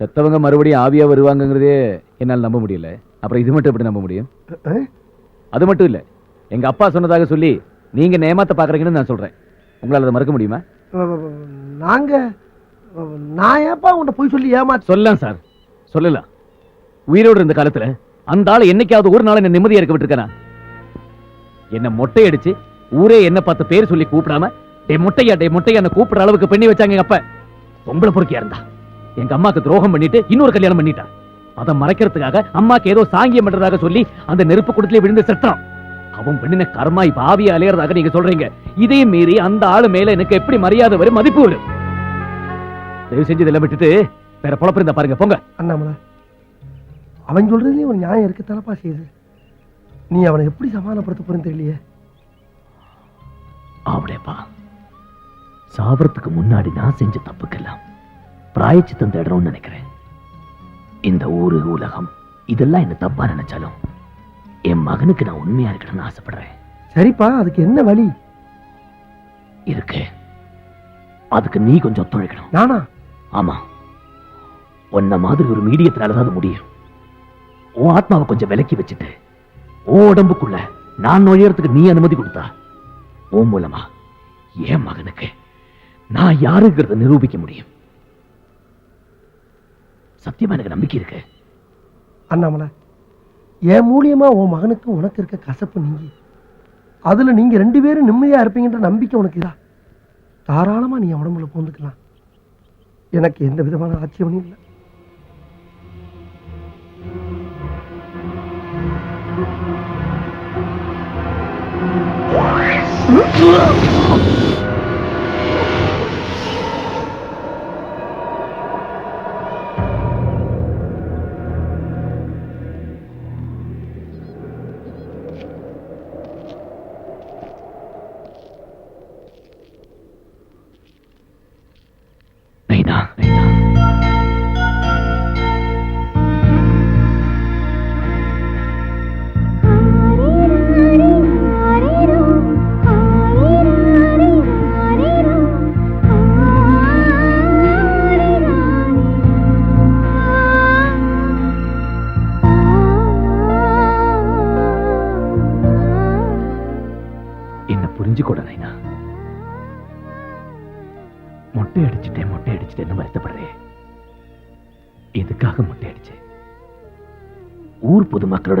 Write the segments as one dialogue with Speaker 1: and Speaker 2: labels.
Speaker 1: செத்தவங்க மறுபடியும் ஆவியா வருவாங்கங்கிறதே என்னால் நம்ப முடியல. அப்புறம் இது மட்டும் எப்படி நம்ப முடியும்? அது மட்டும் இல்ல. எங்க அப்பா சொன்னதாக சொல்லி நீங்க நேமாத்த பாக்குறீங்கன்னு நான் சொல்றேன். உங்களால அதை மறக்க முடியுமா?
Speaker 2: நாங்க நான் ஏப்பா உன்கிட்ட போய் சொல்லி ஏமாத்த
Speaker 1: சொல்லலாம் சார். சொல்லலாம். உயிரோடு இருந்த காலத்துல அந்த ஆளை என்னைக்காவது ஒரு நாள் என்ன நிம்மதியா இருக்க விட்டுருக்கானா என்ன மொட்டை அடிச்சு ஊரே என்ன பார்த்து பேர் சொல்லி கூப்பிடாம டே மொட்டையா டே மொட்டையா கூப்பிடுற அளவுக்கு பண்ணி வச்சாங்க அப்பா. பொம்பளை பொறுக்கியா இருந்தா? எங்க அம்மாக்கு துரோகம் பண்ணிட்டு இன்னொரு கல்யாணம் பண்ணிட்டா. அதை மறைக்கிறதுக்காக அம்மாக்கு ஏதோ சாங்கியம் பண்றதாக சொல்லி அந்த நெருப்பு குடத்துல விழுந்து செத்தான் அவன் பண்ணின கர்மா இப்ப ஆவியா அலையறதாக நீங்க சொல்றீங்க. இதையும் மீறி அந்த ஆளு மேல எனக்கு எப்படி மரியாதை வரும் மதிப்பு வரும்? தயவு செஞ்சு இதெல்லாம் விட்டுட்டு வேற பொழப்பு இருந்தா பாருங்க போங்க.
Speaker 2: அண்ணாமலை அவன் சொல்றதுலயும் ஒரு நியாயம் இருக்கத்தானப்பா செய்யுது நீ அவனை எப்படி சமாதானப்படுத்த போறேன்னு தெரியலையே.
Speaker 3: அப்படியேப்பா சாவறதுக்கு முன்னாடி நான் செஞ்ச தப்புக்கெல்லாம் பிராயச்சித்தம் தேடணும்னு நினைக்கிறேன். இந்த ஊரு உலகம் இதெல்லாம் என்ன தப்பா நினைச்சாலும் என் மகனுக்கு நான் உண்மையா இருக்கணும்னு ஆசைப்படுறேன்.
Speaker 2: சரிப்பா அதுக்கு என்ன வழி?
Speaker 3: இருக்கு. அதுக்கு நீ கொஞ்சம் ஒத்துழைக்கணும்.
Speaker 2: நானா?
Speaker 3: ஆமா. உன்ன மாதிரி ஒரு மீடியத்தினால தான் அது முடியும். உன் ஆத்மாவை கொஞ்சம் விலக்கி வச்சுட்டு உன் உடம்புக்குள்ள நான் நுழையறதுக்கு நீ அனுமதி கொடுத்தா உன் மூலமா என் மகனுக்கு நான் யாருங்கிறத நிரூபிக்க முடியும். சத்தியமா எனக்கு நம்பிக்கை இருக்கு.
Speaker 2: அண்ணாமலை என் மூலியமா உன் மகனுக்கு உனக்கு இருக்க கசப்பு நீங்க அதுல நீங்க ரெண்டு பேரும் நிம்மதியா இருப்பீங்கன்ற நம்பிக்கை உனக்கு இதா? தாராளமா நீ உடம்புல பூந்துக்கலாம். எனக்கு எந்த விதமான ஆட்சேபனையும் இல்லை.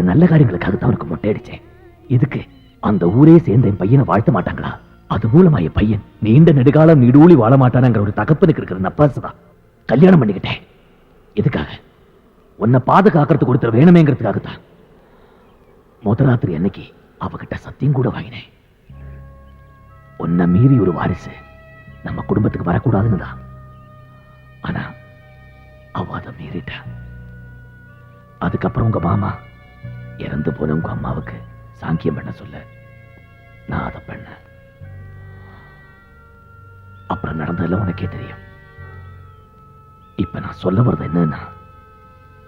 Speaker 3: உன்னோட நல்ல காரியங்களுக்காக தான் உனக்கு மொட்டை அடிச்சேன். இதுக்கு அந்த ஊரே சேர்ந்த என் பையனை வாழ்த்த மாட்டாங்களா? அது மூலமா என் பையன் நீண்ட நெடுகாலம் நீடூழி வாழ மாட்டானாங்கிற ஒரு தகப்பனுக்கு இருக்கிற நப்பாசு தான் கல்யாணம் பண்ணிக்கிட்டேன். எதுக்காக? உன்னை பாதுகாக்கிறது ஒருத்தர் வேணுமேங்கிறதுக்காக தான் முத ராத்திரி அன்னைக்கு அவகிட்ட சத்தியம் கூட வாங்கினேன். உன்னை மீறி ஒரு வாரிசு நம்ம குடும்பத்துக்கு வரக்கூடாதுன்னு தான். ஆனா அவ அதை மீறிட்டா. அதுக்கப்புறம் உங்க மாமா இறந்து போன உங்க அம்மாவுக்கு சாங்கியம் பண்ண சொல்ல. நான் அதை பண்ண. அப்புறம் நடந்ததெல்லாம் உனக்கே தெரியும். இப்ப நான் சொல்ல வர்றது என்னன்னா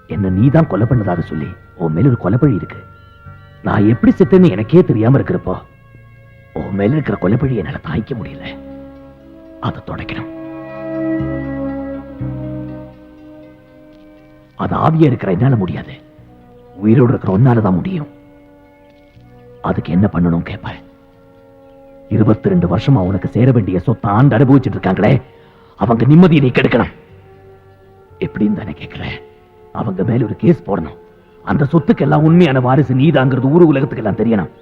Speaker 3: என்ன நீதான் கொலை பண்ணதாக சொல்லி உன் மேல ஒரு கொலைப்பழி இருக்கு. நான் எப்படி செத்தேன்னு எனக்கே தெரியாம இருக்கிறப்போ உன் மேல இருக்கிற கொலைப்பழி என்னால தாய்க்க முடியல. அதை தொடக்கணும். அது ஆவியா இருக்கிற என்னால முடியாது. உயிரோடு இருக்கிற ஒன்னால தான் முடியும். அதுக்கு என்ன பண்ணணும் கேட்பேன் இருபத்தி ரெண்டு வருஷமா உனக்கு சேர வேண்டிய சொத்தை ஆண்டு அனுபவிச்சுட்டு இருக்காங்களே அவங்க நிம்மதியை நீ கெடுக்கணும். எப்படின்னு தானே கேட்கிறேன் அவங்க மேல ஒரு கேஸ் போடணும். அந்த சொத்துக்கு எல்லாம் உண்மையான வாரிசு நீதாங்கிறது ஊரு உலகத்துக்கு எல்லாம் தெரியணும்.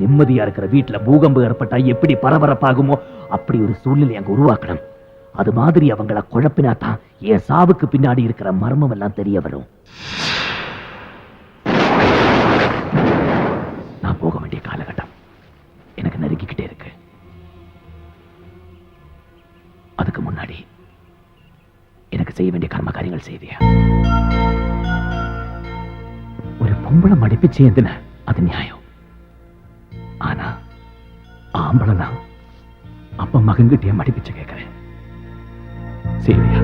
Speaker 3: நிம்மதியா இருக்கிற வீட்டுல பூகம்பம் ஏற்பட்டா எப்படி பரபரப்பாகுமோ அப்படி ஒரு சூழ்நிலை அங்க உருவாக்கணும். அது மாதிரி அவங்கள குழப்பினா தான் என் சாவுக்கு பின்னாடி இருக்கிற மர்மம் எல்லாம் தெரிய வரும். செய்ய வேண்டிய கர்ம காரியங்கள் செய்வியா ஒரு பொம்பளை மடிப்பிச்சு சேர்ந்துன அது நியாயம். ஆனா ஆம்பளை தான் அப்ப மகன்கிட்டயே மடிப்பிச்சு கேட்கிறேன். சேவியா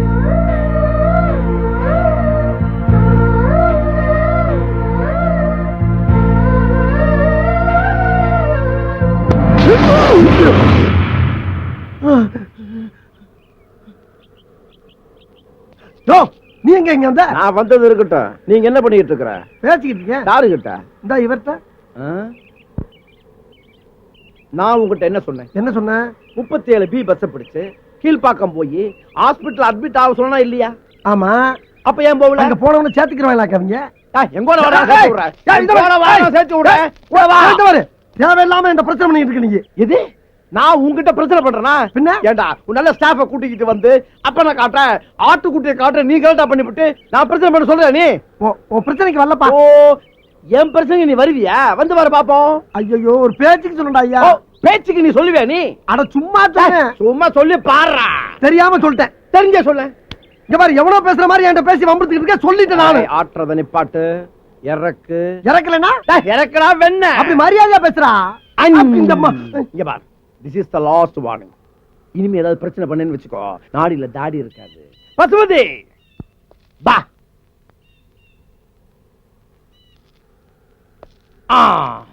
Speaker 2: யோ நீ எங்க இங்க வந்த?
Speaker 4: நான் வந்தது இருக்கட்டும். நீங்க என்ன பண்ணிட்டு இருக்கிற?
Speaker 2: பேசிக்கிட்டு இருக்கேன்.
Speaker 4: யாருகிட்ட?
Speaker 2: இந்த இவர்ட்ட?
Speaker 4: நான் உங்ககிட்ட என்ன சொன்னேன்?
Speaker 2: என்ன சொன்ன?
Speaker 4: முப்பத்தி ஏழு பி பஸ் பிடிச்சு கீழ்ப்பாக்கம் போய் ஹாஸ்பிடல் அட்மிட் ஆக சொன்னா இல்லையா?
Speaker 2: ஆமா.
Speaker 4: அப்ப ஏன் போகல?
Speaker 2: அங்க போனவன சேர்த்துக்கிறவங்களா அவங்க
Speaker 4: ஏய், எங்கோட வரா சேர்த்து விடுறேன். சேர்த்து
Speaker 2: தேவையில்லாம இந்த பிரச்சனை பண்ணிட்டு இருக்க நீங்க
Speaker 4: இது நான் உங்ககிட்ட பிரச்சனை பண்றேனா?
Speaker 2: பின்ன?
Speaker 4: ஏண்டா உன் நல்ல ஸ்டாஃப கூட்டிக்கிட்டு வந்து அப்ப நான் காட்டுறேன். ஆட்டுக்குட்டியை காட்டுறேன் நீ கரெக்டா பண்ணிவிட்டு நான் பிரச்சனை பண்ண சொல்றேன் நீ.
Speaker 2: உன் பிரச்சனைக்கு வரலப்பா.
Speaker 4: ஓ என் பிரச்சனை நீ வருவியா? வந்து வர பாப்போம்.
Speaker 2: ஐயோ ஒரு பேச்சுக்கு சொல்லண்டா ஐயா.
Speaker 4: பேச்சுக்கு நீ சொல்லுவியா நீ?
Speaker 2: அட சும்மா
Speaker 4: சும்மா சொல்லி பாடுறா
Speaker 2: தெரியாம சொல்லிட்டேன்.
Speaker 4: தெரிஞ்ச சொல்ல.
Speaker 2: இங்க பாரு எவ்வளவு பேசுற மாதிரி என்கிட்ட பேசி வம்புத்துக்கிட்டு இருக்க சொல்லிட்டேன் நானு.
Speaker 4: ஆட்டுறத நிப்பாட்டு இறக்கு.
Speaker 2: இறக்கலனா
Speaker 4: டேய், இறக்குடா வெண்ண
Speaker 2: அப்படி மரியாதையா பேசுறா?
Speaker 4: இங்க பார். This is the last warning இனிமே ஏதாவது பிரச்சனை பண்ணேன்னு வச்சுக்கோ. நாடியில் தாடி இருக்காது. பசுமதி பா ஆ!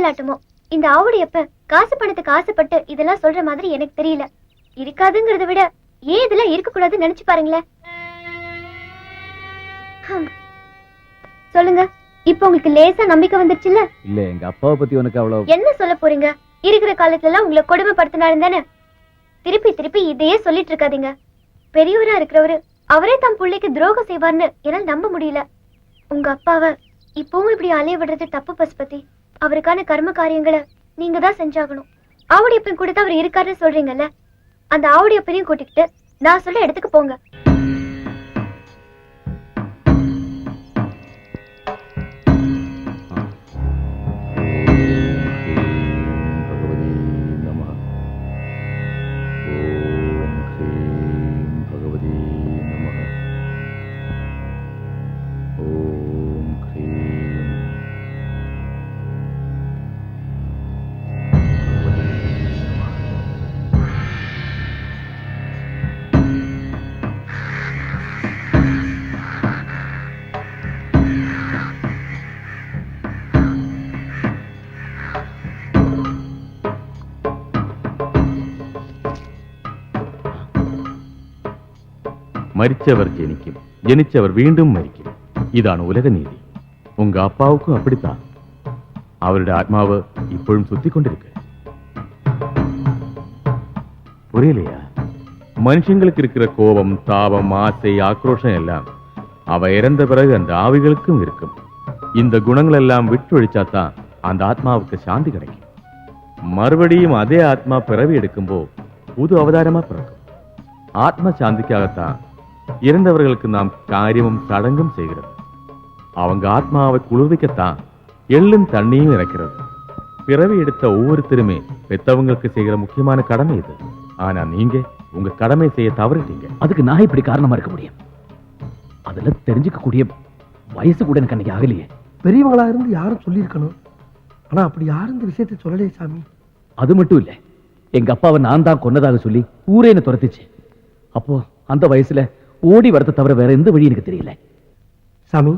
Speaker 5: பேயோ பித்தலாட்டமோ இந்த ஆவுடையப்ப காசு பணத்துக்கு ஆசைப்பட்டு இதெல்லாம் சொல்ற மாதிரி எனக்கு தெரியல. இருக்காதுங்கிறத விட ஏன் இதெல்லாம் இருக்க கூடாதுன்னு நினைச்சு பாருங்களேன். சொல்லுங்க இப்போ உங்களுக்கு லேசா நம்பிக்கை வந்துருச்சுல்ல?
Speaker 1: இல்ல எங்க அப்பாவை பத்தி உனக்கு அவ்வளவு
Speaker 5: என்ன சொல்ல போறீங்க? இருக்கிற காலத்துல எல்லாம் உங்களை கொடுமைப்படுத்தினாலும் தானே? திருப்பி திருப்பி இதையே சொல்லிட்டு இருக்காதீங்க. பெரியவரா இருக்கிறவரு அவரே தம் பிள்ளைக்கு துரோகம் செய்வார்னு என்னால நம்ப முடியல. உங்க அப்பாவை இப்பவும் இப்படி அலைய விடுறது தப்பு பசுபதி அவருக்கான கர்ம காரியங்களை நீங்க தான் செஞ்சாகணும். ஆவுடையப்பன் கூட தான் அவர் இருக்காருன்னு சொல்றீங்கல்ல? அந்த ஆவுடையப்பனையும் கூட்டிக்கிட்டு நான் சொல்ல இடத்துக்கு போங்க.
Speaker 6: മരിച്ചവർ ജനിക്കും ജനിച്ചവർ വീണ്ടും മരിക്കും ഇതാണ് ഉലക നീതി ഉങ്ക അപ്പാവുക്കും അപ്പിടിത്താ അവരുടെ ആത്മാവ് ഇപ്പോഴും സുത്തിക്കൊണ്ടിരിക്കുക புரியலையா மனுஷங்களுக்கு இருக்கிற கோபம் தாபம் ஆசை ஆக்ரோஷம் எல்லாம் அவ இறந்த பிறகு அந்த ஆவிகளுக்கும் இருக்கும் இந்த குணங்கள் எல்லாம் விட்டு ஒழிச்சாதான் அந்த ஆத்மாவுக்கு சாந்தி கிடைக்கும் மறுபடியும் அதே ஆத்மா பிறவி எடுக்கும்போ புது அவதாரமா பிறக்கும் ஆத்ம சாந்திக்காகத்தான் இறந்தவர்களுக்கு நாம் காரியமும் சடங்கும் செய்கிறது. அவங்க ஆத்மாவை குளிர்விக்கத்தான் எள்ளும் தண்ணியும் இறக்கிறது. பிறவி எடுத்த ஒவ்வொருத்தருமே பெத்தவங்களுக்கு செய்கிற முக்கியமான கடமை இது. ஆனா நீங்க உங்க கடமை செய்ய தவறிட்டீங்க.
Speaker 1: அதுக்கு நான் இப்படி காரணமா இருக்க முடியும்? அதுல தெரிஞ்சுக்க கூடிய வயசு கூட எனக்கு அன்னைக்கு ஆகலையே.
Speaker 2: பெரியவங்களா இருந்து யாரும் சொல்லியிருக்கணும். ஆனா அப்படி யாரும் இந்த விஷயத்தை சொல்லலையே சாமி.
Speaker 1: அது மட்டும் இல்ல எங்க அப்பாவை நான் தான் கொன்னதாக சொல்லி ஊரே என்ன துரத்துச்சு. அப்போ அந்த வயசுல ஓடி வரத தவிர வேற எந்த வழி எனக்கு தெரியல.
Speaker 2: சாமி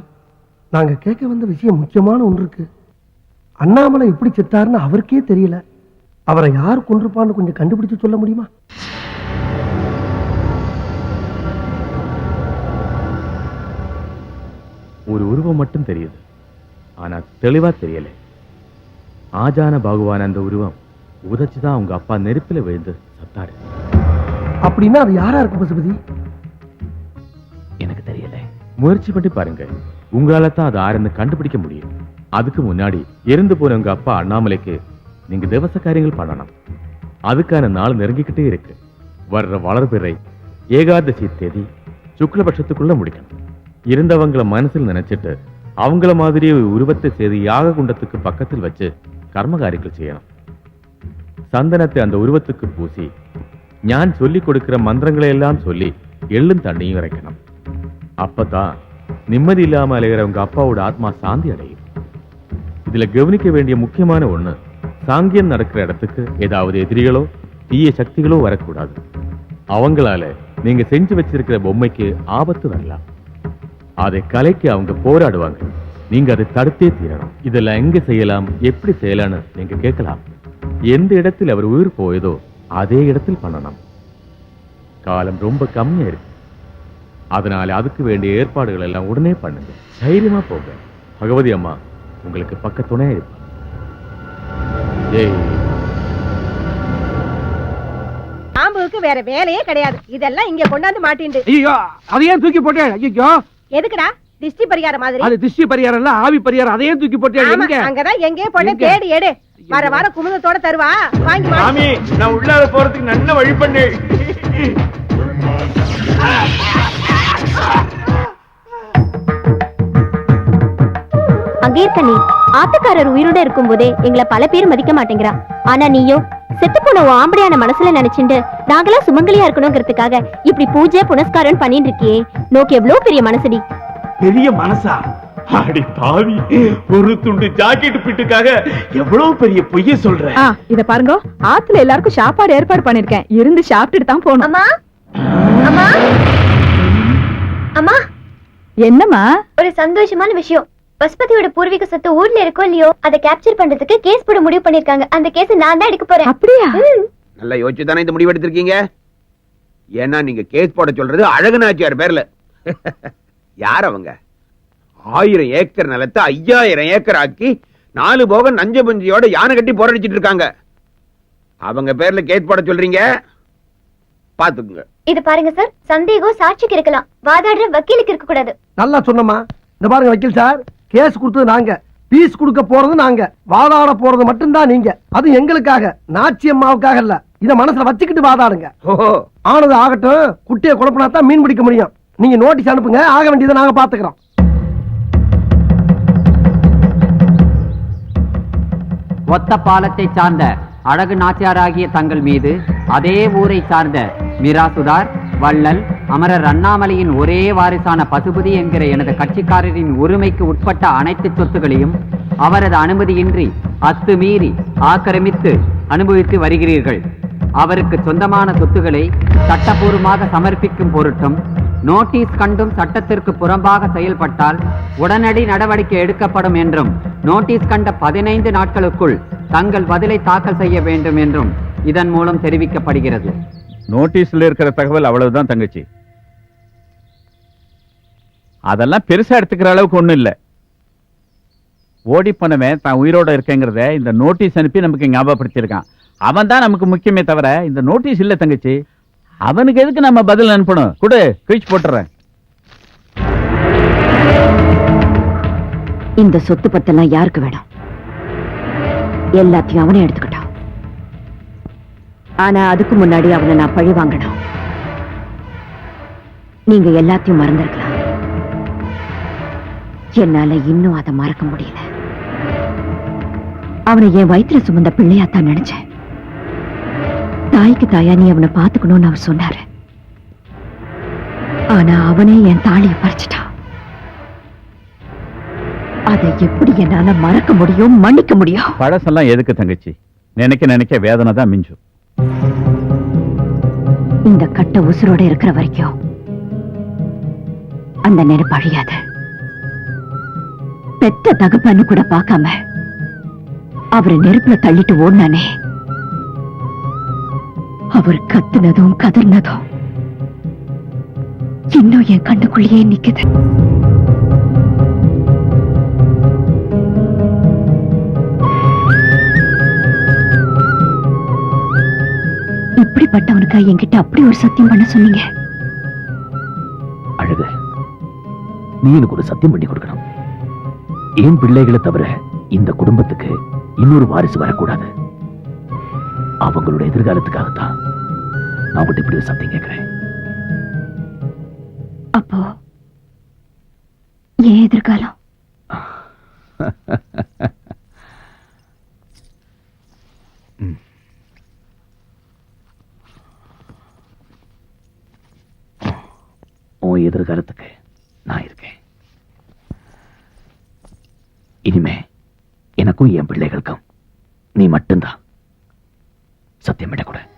Speaker 2: நாங்க கேட்க வந்த விஷயம் முக்கியமான ஒன்று இருக்கு அண்ணாமலை எப்படி செத்தாருன்னு அவருக்கே தெரியல. அவரை யார் கொண்டிருப்பான்னு கொஞ்சம் கண்டுபிடிச்சு சொல்ல முடியுமா?
Speaker 6: ஒரு உருவம் மட்டும் தெரியுது. ஆனா தெளிவா தெரியல. ஆஜான பகவான் அந்த உருவம் உதச்சுதான் உங்க அப்பா நெருப்பில விழுந்து சத்தாரு.
Speaker 2: அப்படின்னா அது யாரா இருக்கும் பசுபதி?
Speaker 1: எனக்கு தெரியல.
Speaker 6: முயற்சி பண்ணி பாருங்க உங்களால தான் அது ஆறுன்னு கண்டுபிடிக்க முடியும். அதுக்கு முன்னாடி இறந்து போன உங்க அப்பா அண்ணாமலைக்கு நீங்க திவச காரியங்கள் பண்ணணும். அதுக்கான நாள் நெருங்கிக்கிட்டே இருக்கு. வர்ற வளர்பிறை ஏகாதசி தேதி சுக்லபட்சத்துக்குள்ள முடிக்கணும். இருந்தவங்கள மனசில் நினைச்சிட்டு அவங்கள மாதிரியே ஒரு உருவத்தை செய்து யாக குண்டத்துக்கு பக்கத்தில் வச்சு கர்மகாரியங்கள் செய்யணும். சந்தனத்தை அந்த உருவத்துக்கு பூசி ஞான் சொல்லிக் கொடுக்கிற மந்திரங்களை எல்லாம் சொல்லி எள்ளும் தண்ணியும் இறைக்கணும். அப்பதான் நிம்மதி இல்லாம அலைகிறவங்க அப்பாவோட ஆத்மா சாந்தி அடையும். இதுல கவனிக்க வேண்டிய முக்கியமான ஒண்ணு சாங்கியம் நடக்கிற இடத்துக்கு ஏதாவது எதிரிகளோ தீய சக்திகளோ வரக்கூடாது. அவங்களால நீங்க செஞ்சு வச்சிருக்கிற பொம்மைக்கு ஆபத்து வரலாம். அதை கலைக்கு அவங்க போராடுவாங்க. நீங்க அதை தடுத்தே தீரணும். இதெல்லாம் எங்க செய்யலாம் எப்படி செய்யலாம்னு நீங்க கேட்கலாம். எந்த இடத்தில் அவர் உயிர் போயதோ அதே இடத்தில் பண்ணணும் காலம் ரொம்ப கம்மியா இருக்கு. அதனால அதுக்கு வேண்டிய ஏற்பாடுகள் எல்லாம் உடனே பண்ணுங்க. தைரியமா போங்க. பகவதி அம்மா உங்களுக்கு பக்க துணையா இருப்பா ஜெய்
Speaker 7: பாம்புக்கு வேற வேலையே கிடையாது. இதெல்லாம் இங்க கொண்டாந்து மாட்டிண்டு
Speaker 2: ஐயோ அதை ஏன் தூக்கி போட்டேன் ஐயோ
Speaker 7: எதுக்குடா? திஷ்டி பரிகார மாதிரி.
Speaker 2: அது திருஷ்டி பரிகாரம் இல்ல ஆவி பரிகாரம். அதையே தூக்கி போட்டேன் எங்க?
Speaker 7: அங்கதான் எங்கேயோ போன
Speaker 2: எங்க?
Speaker 7: தேடி எடு. வர வர குமுதத்தோட தருவா. வாங்கி வாங்கி
Speaker 6: நான் உள்ளாத போறதுக்கு நல்ல வழி பண்ணு.
Speaker 5: அங்கே இருக்க நீ ஆத்துக்காரர் உயிரோட இருக்கும்போதே எங்களை பல பேர் மதிக்க மாட்டேங்கிறா. ஆனா நீயோ செத்து போன ஆம்படியான மனசுல நினைச்சுண்டு நாங்களாம் சுமங்கலியா இருக்கணுங்கிறதுக்காக இப்படி பூஜை புனஸ்காரம் பண்ணிட்டு இருக்கியே நோக்கு எவ்வளவு பெரிய மனசுடி?
Speaker 8: பெரிய மனசா? அடி பாவி ஒரு துண்டு ஜாக்கெட் பிட்டுக்காக எவ்வளவு பெரிய பொய்ய சொல்ற?
Speaker 9: இத பாருங்க ஆத்துல எல்லாருக்கும் சாப்பாடு ஏற்பாடு பண்ணிருக்கேன். இருந்து சாப்பிட்டுட்டு தான் போகணும்.
Speaker 5: அம்மா? அம்மா?
Speaker 9: என்னம்மா?
Speaker 5: ஒரு சந்தோஷமான விஷயம். பசுபதியோட பூர்வீக சொத்து ஊர்ல இருக்கோ இல்லையோ அதை கேப்சர் பண்றதுக்கு கேஸ் போட முடிவு பண்ணிருக்காங்க அந்த கேஸ் நான் தான் எடுக்க போறேன்.
Speaker 9: அப்படியா.
Speaker 10: நல்லா யோசிச்சு தானே இந்த முடிவு எடுத்திருக்கீங்க? ஏன்னா நீங்க கேஸ் போட சொல்றது அழகனாச்சியார் பேர்ல. யார் அவங்க? ஆயிரம் ஏக்கர் நிலத்தை ஐயாயிரம் ஏக்கர் ஆக்கி நாலு போக நஞ்ச பஞ்சியோட யானை கட்டி போராடிச்சிட்டு இருக்காங்க. அவங்க பேர்ல கேஸ் போட சொல்றீங்க? பாத்துக்குங்க.
Speaker 5: இது பாருங்க சார். சந்தேகம் சாட்சிக்கு இருக்கலாம். வாதாடுற வக்கீலுக்கு இருக்க கூடாது.
Speaker 2: நல்லா சொன்னமா இந்த பாருங்க வக்கீல் சார். கேஸ் கொடுத்தது நாங்க. பீஸ் கொடுக்க போறது நாங்க. வாதாட போறது மட்டும்தான் நீங்க. அது எங்களுக்காக. நாச்சி அம்மாவுக்காக இல்ல. இத மனசுல வச்சுக்கிட்டு வாதாடுங்க. ஆனது ஆகட்டும். குட்டியை குழப்பினா தான் மீன் பிடிக்க முடியும். நீங்க நோட்டீஸ் அனுப்புங்க. ஆக வேண்டியதை நாங்க பாத்துக்கிறோம்.
Speaker 11: ஒத்த பாலத்தை சார்ந்த அழகு நாச்சியாராகிய தங்கள் மீது அதே ஊரை சார்ந்த மிராசுதார் வள்ளல் அமரர் அண்ணாமலையின் ஒரே வாரிசான பசுபதி என்கிற எனது கட்சிக்காரரின் உரிமைக்கு உட்பட்ட அனைத்து சொத்துகளையும் அவரது அனுமதியின்றி அத்துமீறி ஆக்கிரமித்து அனுபவித்து வருகிறீர்கள். அவருக்கு சொந்தமான சொத்துக்களை சட்டபூர்வமாக சமர்ப்பிக்கும் பொருட்டும் நோட்டீஸ் கண்டும் சட்டத்திற்கு புறம்பாக செயல்பட்டால் உடனடி நடவடிக்கை எடுக்கப்படும் என்றும் நோட்டீஸ் கண்ட பதினைந்து நாட்களுக்குள் தங்கள் பதிலை தாக்கல் செய்ய வேண்டும் என்றும் இதன் மூலம் தெரிவிக்கப்படுகிறது.
Speaker 8: நோட்டீஸ்ல இருக்கிற தகவல் அவ்வளவுதான் தங்கச்சி. அதெல்லாம் பெருசா எடுத்துக்கிற அளவுக்கு ஒண்ணும் இல்ல. ஓடி போனவன் தான் உயிரோட இருக்கேங்கிறத இந்த நோட்டீஸ் அனுப்பி நமக்கு ஞாபகப்படுத்தியிருக்கான். அவன் தான் நமக்கு முக்கியமே தவிர இந்த நோட்டீஸ் இல்ல தங்கச்சி. அவனுக்கு எதுக்கு நம்ம பதில் அனுப்பணும்? கொடு கிழிச்சு போட்டுறேன்.
Speaker 9: இந்த சொத்து பத்தெல்லாம் யாருக்கு வேணும்? எல்லாத்தையும் அவனே எடுத்துக்கிட்டான் ஆனா அதுக்கு முன்னாடி அவனை நான் பழி வாங்கணும். நீங்க எல்லாத்தையும் மறந்திருக்கலாம். என்னால இன்னும் அதை மறக்க முடியல. அவனை என் வயிற்றுல சுமந்த பிள்ளையாத்தான் நினைச்சேன். தாய்க்கு தாயா நீ அவனை பாத்துக்கணும்னு அவர் சொன்னாரு. ஆனா அவனே என் தாலியை பறிச்சிட்டான். அதை எப்படி என்னால மறக்க முடியும் மன்னிக்க முடியும்?
Speaker 8: பழசெல்லாம் எதுக்கு தங்கச்சி? நினைக்க நினைக்க வேதனை தான் மிஞ்சும்.
Speaker 9: இந்த கட்ட உசுரோட இருக்கிற வரைக்கும் அந்த நெருப்பு அழியாது. பெத்த தகப்பன்னு கூட பார்க்காம அவரை நெருப்புல தள்ளிட்டு ஓடினானே. அவர் கத்துனதும் கதர்னதும் இன்னும் என் கண்ணுக்குள்ளேயே நிக்குது. இப்படிப்பட்டவனுக்கா என்கிட்ட அப்படி ஒரு சத்தியம் பண்ண சொன்னீங்க?
Speaker 3: அழகு நீ எனக்கு ஒரு சத்தியம் பண்ணி கொடுக்கணும். என் பிள்ளைகளை தவிர இந்த குடும்பத்துக்கு இன்னொரு வாரிசு வரக்கூடாது. அவங்களோட எதிர்காலத்துக்காகத்தான் நான் உங்கள்கிட்ட இப்படி ஒரு சத்தியம் கேட்கிறேன்.
Speaker 9: அப்போ ஏன் எதிர்காலம்?
Speaker 3: உன் எதிர்காலத்துக்கு நான் இருக்கேன். இனிமே எனக்கும் என் பிள்ளைகளுக்கும் நீ மட்டும்தான்
Speaker 12: சத்தியமிடக்கூடாது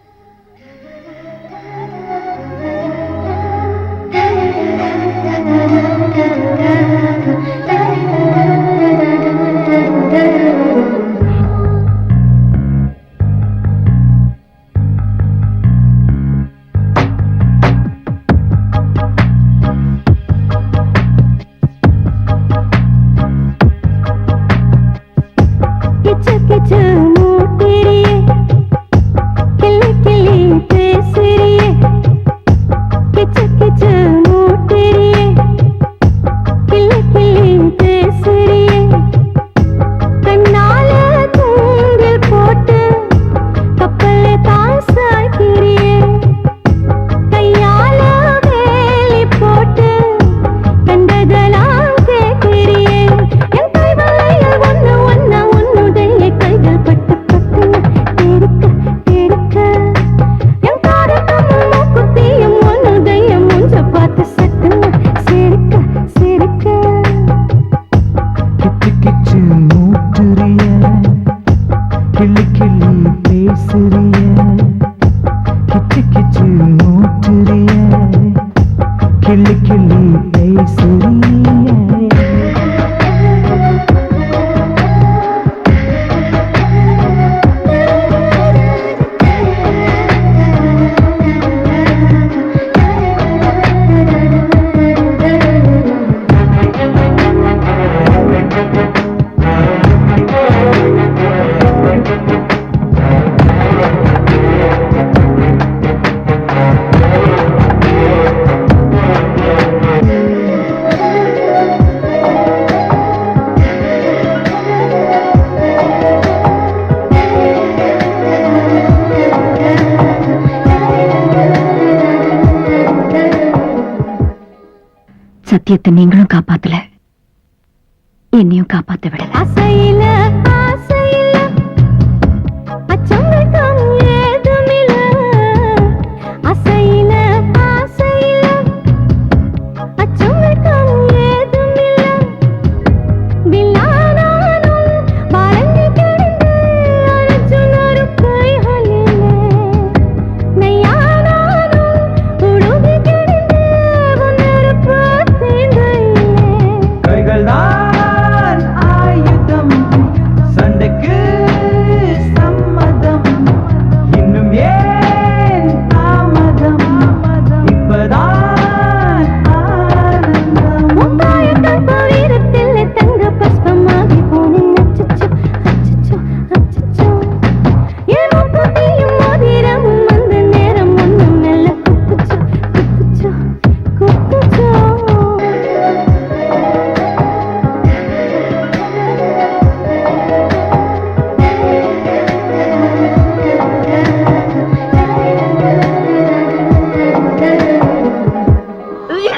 Speaker 9: ராஜ்யத்தை நீங்களும் காப்பாத்தல.